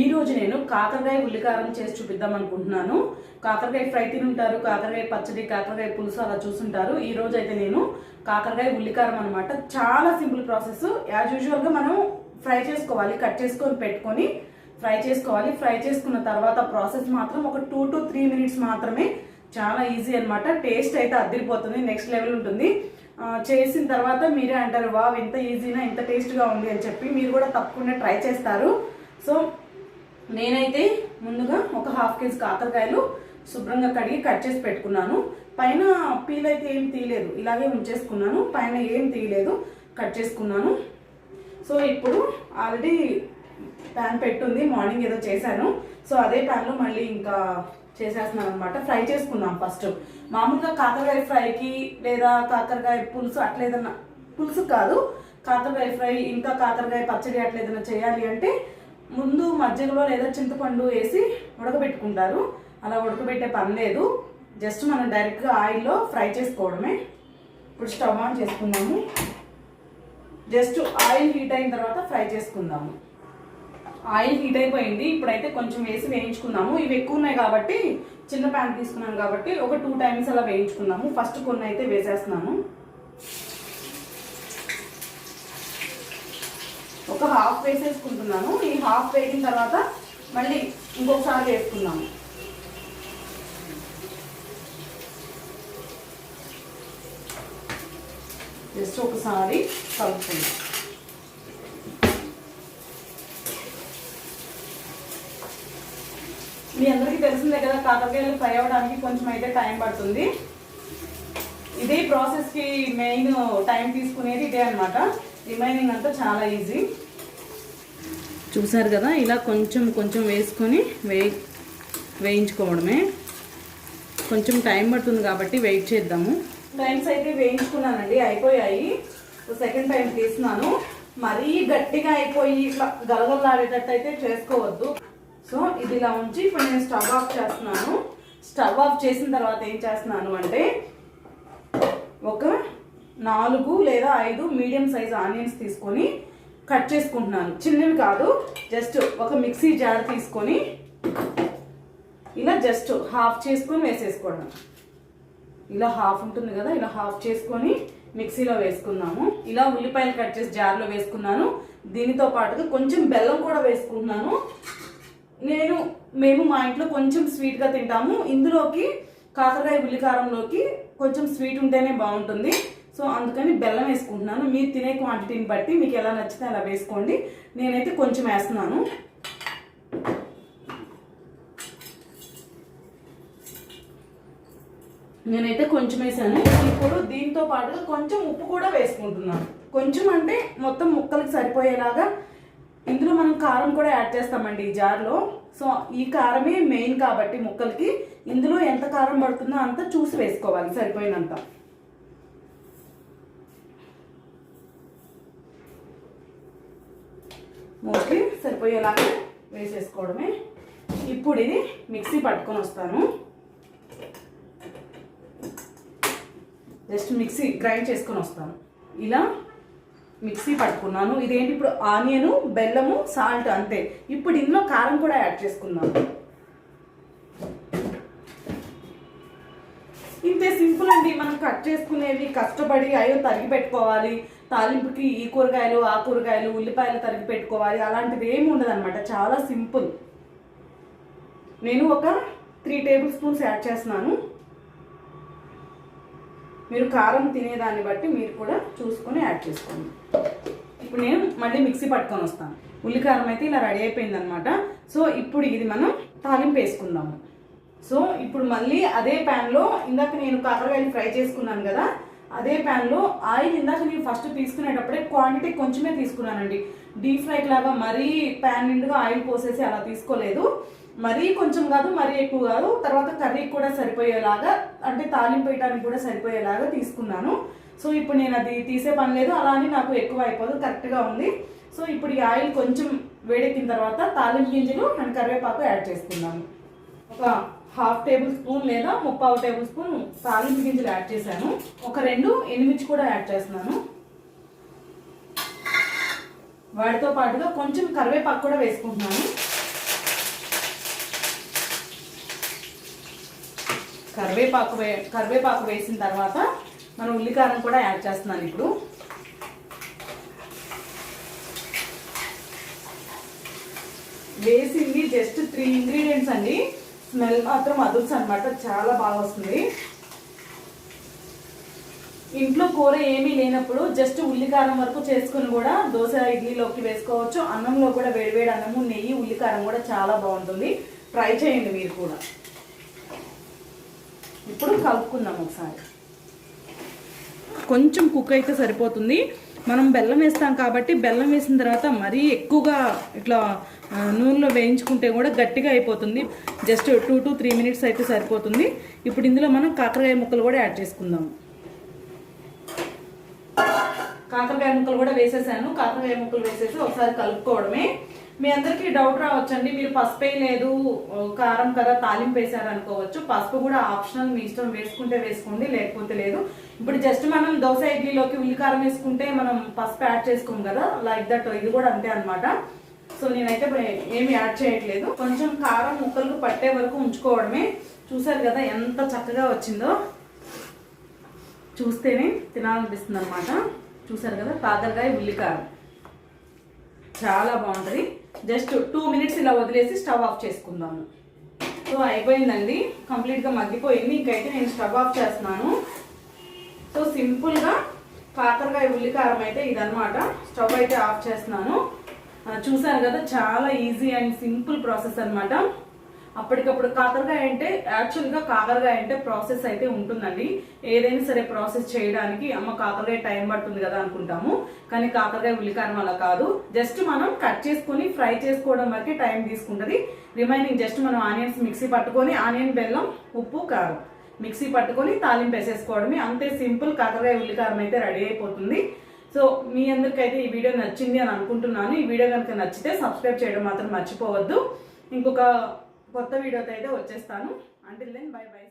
ఈ రోజు నేను కాకరకాయ ఉల్లికారం చేసి చూపిద్దాం అనుకుంటున్నాను. కాకరకాయ ఫ్రై తినుంటారు కాకరకాయ పచ్చడి కాకరకాయ పులుసు అలా చూసుంటారు ఈ రోజు అయితే నేను కాకరకాయ ఉల్లికారం అనమాట చాలా సింపుల్ ప్రాసెస్. యాజ్ యూజువల్గా మనం ఫ్రై చేసుకోవాలి కట్ చేసుకొని పెట్టుకొని ఫ్రై చేసుకోవాలి. ఫ్రై చేసుకున్న తర్వాత ప్రాసెస్ మాత్రం ఒక టూ టు త్రీ మినిట్స్ మాత్రమే. చాలా ఈజీ అనమాట టేస్ట్ అయితే అదిరిపోతుంది నెక్స్ట్ లెవెల్ ఉంటుంది. చేసిన తర్వాత మీరే అంటారు వావ్ ఇంత ఈజీనా ఇంత టేస్ట్గా ఉంది అని చెప్పి మీరు కూడా తప్పకుండా ట్రై చేస్తారు. సో నేనైతే ముందుగా ఒక హాఫ్ కేజీ కాకరకాయలు శుభ్రంగా కడిగి కట్ చేసి పెట్టుకున్నాను. పైన పీల్ అయితే ఏం తీయలేదు ఇలాగే ఉంచేసుకున్నాను. పైన ఏం తీయలేదు కట్ చేసుకున్నాను. సో ఇప్పుడు ఆల్రెడీ ప్యాన్ పెట్టుంది మార్నింగ్ ఏదో చేశాను. సో అదే ప్యాన్లో మళ్ళీ ఇంకా చేసేస్తున్నాను అనమాట ఫ్రై చేసుకుందాం ఫస్ట్. మామూలుగా కాకరకాయ ఫ్రైకి లేదా కాకరకాయ పులుసు అట్లా ఏదన్నా పులుసు కాదు. కాకరకాయ ఫ్రై ఇంకా కాకరకాయ పచ్చడి అట్లా ఏదైనా చేయాలి అంటే ముందు మజ్జిగలో లేదా చింతపండు వేసి ఉడకబెట్టుకుంటారు. అలా ఉడకబెట్టే పని లేదు. జస్ట్ మనం డైరెక్ట్గా ఆయిల్లో ఫ్రై చేసుకోవడమే. ఇప్పుడు స్టవ్ ఆన్ చేసుకుందాము జస్ట్ ఆయిల్ హీట్ అయిన తర్వాత ఫ్రై చేసుకుందాము. ఆయిల్ హీట్ అయిపోయింది. ఇప్పుడైతే కొంచెం వేసి వేయించుకుందాము. ఇవి ఎక్కువ ఉన్నాయి కాబట్టి చిన్న ప్యాన్ తీసుకున్నాను కాబట్టి ఒక టూ టైమ్స్ అలా వేయించుకుందాము. ఫస్ట్ కొన్ని అయితే వేసేస్తున్నాను ఒక హాఫ్ వేసేసుకుంటున్నాను ఈ హాఫ్ వేగిన తర్వాత మళ్ళీ ఇంకొకసారి వేసుకున్నాము జస్ట్ ఒకసారి కలుపుకుందాం. మీ అందరికీ తెలిసిందే కదా కాకరకాయలు ఫ్రై అవ్వడానికి కొంచెం అయితే టైం పడుతుంది. ఇదే ప్రాసెస్కి మెయిన్ టైం తీసుకునేది ఇదే అనమాట రిమైనింగ్ అంతా చాలా ఈజీ చూసారు కదా ఇలా కొంచెం కొంచెం వేసుకొని వేయి వేయించుకోవడమే. కొంచెం టైం పడుతుంది కాబట్టి వెయిట్ చేద్దాము. టైమ్స్ అయితే వేయించుకున్నానండి అయిపోయాయి. సెకండ్ టైం తీసినాను మరీ గట్టిగా అయిపోయి ఇట్లా గలగలాడేటట్టు అయితే చేసుకోవద్దు. సో ఇది ఇలా ఉంచి ఇప్పుడు నేను స్టవ్ ఆఫ్ చేస్తున్నాను. స్టవ్ ఆఫ్ చేసిన తర్వాత ఏం చేస్తున్నాను అంటే ఒక నాలుగు లేదా ఐదు మీడియం సైజ్ ఆనియన్స్ తీసుకొని కట్ చేసుకుంటున్నాను. చిన్నవి కాదు జస్ట్ ఒక మిక్సీ జార్ తీసుకొని ఇలా జస్ట్ హాఫ్ చేసుకొని వేసేసుకోవడం. ఇలా హాఫ్ ఉంటుంది కదా ఇలా హాఫ్ చేసుకొని మిక్సీలో వేసుకున్నాము. ఇలా ఉల్లిపాయలు కట్ చేసి జార్లో వేసుకున్నాను. దీనితో పాటుగా కొంచెం బెల్లం కూడా వేసుకుంటున్నాను. నేను మేము మా ఇంట్లో కొంచెం స్వీట్గా తింటాము. ఇందులోకి కాకరకాయ ఉల్లికారంలోకి కొంచెం స్వీట్ ఉంటేనే బాగుంటుంది. సో అందుకని బెల్లం వేసుకుంటున్నాను. మీరు తినే క్వాంటిటీని బట్టి మీకు ఎలా నచ్చితే అలా వేసుకోండి. నేనైతే కొంచెం వేస్తున్నాను. నేనైతే కొంచెం వేసాను. ఇప్పుడు దీంతో పాటుగా కొంచెం ఉప్పు కూడా వేసుకుంటున్నాను. కొంచెం అంటే మొత్తం ముక్కలకి సరిపోయేలాగా ఇందులో మనం కారం కూడా యాడ్ చేస్తామండి ఈ జార్లో. సో ఈ కారమే మెయిన్ కాబట్టి ముక్కలకి. ఇందులో ఎంత కారం పడుతుందో అంత చూసి వేసుకోవాలి. సరిపోయినంత. మోస్ట్లీ సరిపోయేలాగా వేసేసుకోవడమే. ఇప్పుడు ఇది మిక్సీ పట్టుకొని వస్తాను. జస్ట్ మిక్సీ గ్రైండ్ చేసుకొని వస్తాను. ఇలా మిక్సీ పట్టుకున్నాను. ఇదేంటి ఇప్పుడు ఆనియను బెల్లము సాల్ట్ అంతే. ఇప్పుడు ఇందులో కారం కూడా యాడ్ చేసుకున్నాను ఇంతే సింపుల్ అండి మనం కట్ చేసుకునేవి కష్టపడి అయ్యో తరిగి పెట్టుకోవాలి. తాలింపుకి ఈ కూరగాయలు ఆ కూరగాయలు ఉల్లిపాయలు తరిగి పెట్టుకోవాలి. అలాంటిది ఏమి ఉండదు అనమాట చాలా సింపుల్. నేను ఒక త్రీ టేబుల్ స్పూన్స్ యాడ్ చేస్తున్నాను. మీరు కారం తినేదాన్ని బట్టి మీరు కూడా చూసుకొని యాడ్ చేసుకోండి. ఇప్పుడు నేను మళ్ళీ మిక్సీ పట్టుకొని వస్తాను. ఉల్లికారం అయితే ఇలా రెడీ అయిపోయింది అనమాట సో ఇప్పుడు ఇది మనం తాలింపు వేసుకుందాము. సో ఇప్పుడు మళ్ళీ అదే ప్యాన్లో ఇందాక నేను కాకరకాయలు ఫ్రై చేసుకున్నాను కదా అదే ప్యాన్లో ఆయిల్ ఇందాక నేను ఫస్ట్ తీసుకునేటప్పుడే క్వాంటిటీ కొంచెమే తీసుకున్నానండి. డీప్ ఫ్రైకి లాగా మరీ ప్యాన్ నిండుగా ఆయిల్ పోసేసి అలా తీసుకోలేదు. మరీ కొంచెం కాదు మరీ ఎక్కువ కాదు. తర్వాత కర్రీకి కూడా సరిపోయేలాగా అంటే తాలింపు వేయడానికి కూడా సరిపోయేలాగా తీసుకున్నాను. సో ఇప్పుడు నేను అది తీసే పని లేదు. అలా అని నాకు ఎక్కువ అయిపోదు కరెక్ట్గా ఉంది. సో ఇప్పుడు ఈ ఆయిల్ కొంచెం వేడెక్కిన తర్వాత తాలింపు గింజలు అండ్ కరివేపాకు యాడ్ చేసుకున్నాను ఒక హాఫ్ టేబుల్ స్పూన్ లేదా ముప్పావు టేబుల్ స్పూన్ తాలింపు గింజలు యాడ్ చేశాను. ఒక రెండు ఎనిమిది కూడా యాడ్ చేస్తున్నాను. వాటితో పాటుగా కొంచెం కరివేపాకు కూడా వేసుకుంటున్నాను. కరివేపాకు వే కరివేపాకు వేసిన తర్వాత మనం ఉల్లికారం కూడా యాడ్ చేస్తున్నాను ఇప్పుడు. వేసింది జస్ట్ త్రీ ఇంగ్రీడియంట్స్ అండి. స్మెల్ మాత్రం అదుర్స్ అనమాట చాలా బాగా వస్తుంది. ఇంట్లో కూర ఏమీ లేనప్పుడు జస్ట్ ఉల్లికారం వరకు చేసుకుని కూడా దోశ ఇడ్లీలోకి వేసుకోవచ్చు. అన్నంలో కూడా వేడివేడి అన్నము నెయ్యి ఉల్లికారం కూడా చాలా బాగుంటుంది. ట్రై చేయండి మీరు కూడా. ఇప్పుడు కలుపుకుందాం ఒకసారి. కొంచెం కుక్ అయితే సరిపోతుంది. మనం బెల్లం వేస్తాం కాబట్టి బెల్లం వేసిన తర్వాత మరీ ఎక్కువగా ఇట్లా నూనెలో వేయించుకుంటే కూడా గట్టిగా అయిపోతుంది. Just two to three minutes అయితే సరిపోతుంది. ఇప్పుడు ఇందులో మనం కాకరకాయ ముక్కలు కూడా యాడ్ చేసుకుందాం. కాకరకాయ ముక్కలు కూడా వేసేసాను. కాకరకాయ ముక్కలు వేసేసి ఒకసారి కలుపుకోవడమే. మీ అందరికీ డౌట్ రావచ్చండి. మీరు పసుపు లేదు కారం కదా తాలింపు వేసారు అనుకోవచ్చు పసుపు కూడా ఆప్షనల్ మీ ఇష్టం వేసుకుంటే వేసుకోండి లేకపోతే లేదు. ఇప్పుడు జస్ట్ మనం దోశ ఇడ్లీలోకి ఉల్లికారం వేసుకుంటే మనం పసుపు యాడ్ చేసుకోం కదా లైక్ దట్ ఇది కూడా అంతే అనమాట సో నేనైతే ఏమి యాడ్ చేయట్లేదు. కొంచెం కారం ముక్కలకు పట్టే వరకు ఉంచుకోవడమే. చూసారు కదా ఎంత చక్కగా వచ్చిందో. చూస్తేనే తినాలనిపిస్తుంది అనమాట చూసారు కదా కాకరకాయ ఉల్లికారం చాలా బాగుంటుంది. జస్ట్ టూ మినిట్స్ ఇలా వదిలేసి స్టవ్ ఆఫ్ చేసుకుందాము. సో అయిపోయిందండి. కంప్లీట్గా మగ్గిపోయింది. ఇంకైతే నేను స్టవ్ ఆఫ్ చేస్తున్నాను. సో సింపుల్గా కాకరకాయ ఉల్లికారం అయితే ఇదనమాట స్టవ్ అయితే ఆఫ్ చేస్తున్నాను. ఆ, చూసారు కదా చాలా ఈజీ అండ్ సింపుల్ ప్రాసెస్ అన్నమాట. అప్పటికప్పుడు కాకరకాయ అంటే యాక్చువల్గా కాకరకాయ అంటే ప్రాసెస్ అయితే ఉంటుందండి. ఏదైనా సరే ప్రాసెస్ చేయడానికి అమ్మ కాకరకాయ టైం పడుతుంది కదా అనుకుంటాము. కానీ కాకరకాయ ఉల్లికారం అలా కాదు. జస్ట్ మనం కట్ చేసుకొని ఫ్రై చేసుకోవడం వరకే టైం తీసుకుంటుంది. రిమైనింగ్ జస్ట్ మనం ఆనియన్స్ మిక్సీ పట్టుకొని ఆనియన్ బెల్లం ఉప్పు కారం మిక్సీ పట్టుకొని తాలింపు వేసేసుకోవడమే. అంతే సింపుల్ కాకరకాయ ఉల్లికారం అయితే రెడీ అయిపోతుంది. సో మీ అందరికైతే ఈ వీడియో నచ్చింది అని అనుకుంటున్నాను. ఈ వీడియో కనుక నచ్చితే సబ్స్క్రైబ్ చేయడం మాత్రం మర్చిపోవద్దు. ఇంకొక కొత్త వీడియోతో అయితే వచ్చేస్తాను. Until then by by